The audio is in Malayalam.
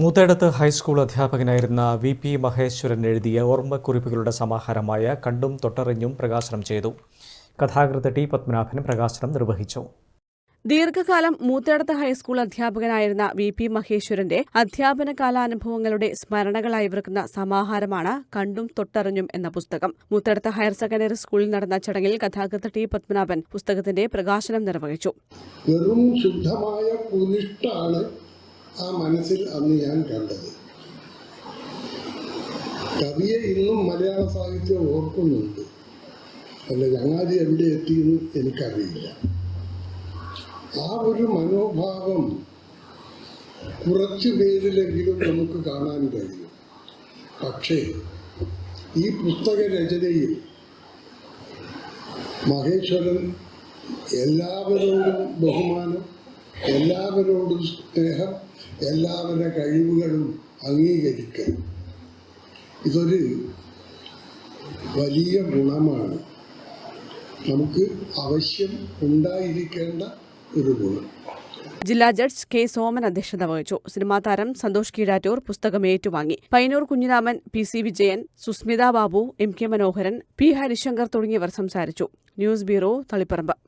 മൂത്തേടത്ത് ഹൈസ്കൂൾ അധ്യാപകനായിരുന്ന വി പി മഹേശ്വരൻ എഴുതിയ ഓർമ്മക്കുറിപ്പുകളുടെ സമാഹാരമായ കണ്ടും തൊട്ടറിഞ്ഞും പ്രകാശനം ചെയ്തു. കഥാകൃത്ത് ടി പത്മനാഭൻ പ്രകാശനം നിർവഹിച്ചു. ദീർഘകാലം മൂത്തേടത്ത് ഹൈസ്കൂൾ അധ്യാപകനായിരുന്ന വി പി മഹേശ്വരന്റെ അധ്യാപന കാലാനുഭവങ്ങളുടെ സ്മരണകളായി വിറക്കുന്ന സമാഹാരമാണ് കണ്ടും തൊട്ടറിഞ്ഞും എന്ന പുസ്തകം. മൂത്തേടത്ത് ഹയർ സെക്കൻഡറി സ്കൂളിൽ നടന്ന ചടങ്ങിൽ കഥാകൃത്ത് ടി പത്മനാഭൻ പുസ്തകത്തിന്റെ പ്രകാശനം നിർവഹിച്ചു. വെറും ശുദ്ധമായ കുനിഷ്ടാണ് ആ മനസ്സിൽ അന്ന് ഞാൻ കണ്ടത്. കവിയെ ഇന്നും മലയാള സാഹിത്യം ഓർക്കുന്നുണ്ട്. അല്ല ഞങ്ങാതി എവിടെ എത്തിയെന്ന് എനിക്കറിയില്ല. ആ ഒരു മനോഭാവം കുറച്ചു പേരിലെങ്കിലും നമുക്ക് കാണാൻ കഴിയും. പക്ഷേ ഈ പുസ്തക രചനയിൽ മഹേശ്വരൻ എല്ലാവരോടും ബഹുമാനം എല്ലാവരോടും സ്നേഹം എല്ലാവരുടെ കഴിവുകളും അംഗീകരിക്കുക ഇതൊരു വലിയ ഗുണമാണ്. നമുക്ക് ആവശ്യം ഉണ്ടായിരിക്കേണ്ട ഒരു ഗുണം. ജില്ലാ ജഡ്ജ് കെ സോമൻ അധ്യക്ഷത വഹിച്ചു. സിനിമാ താരം സന്തോഷ് കീഴാറ്റൂർ പുസ്തകം ഏറ്റുവാങ്ങി. Painoor Kunhiraman P C Vijayan Susmitha Babu M K Manoharan P Harishankar തുടങ്ങിയവർ സംസാരിച്ചു. News bureau Taliparamba.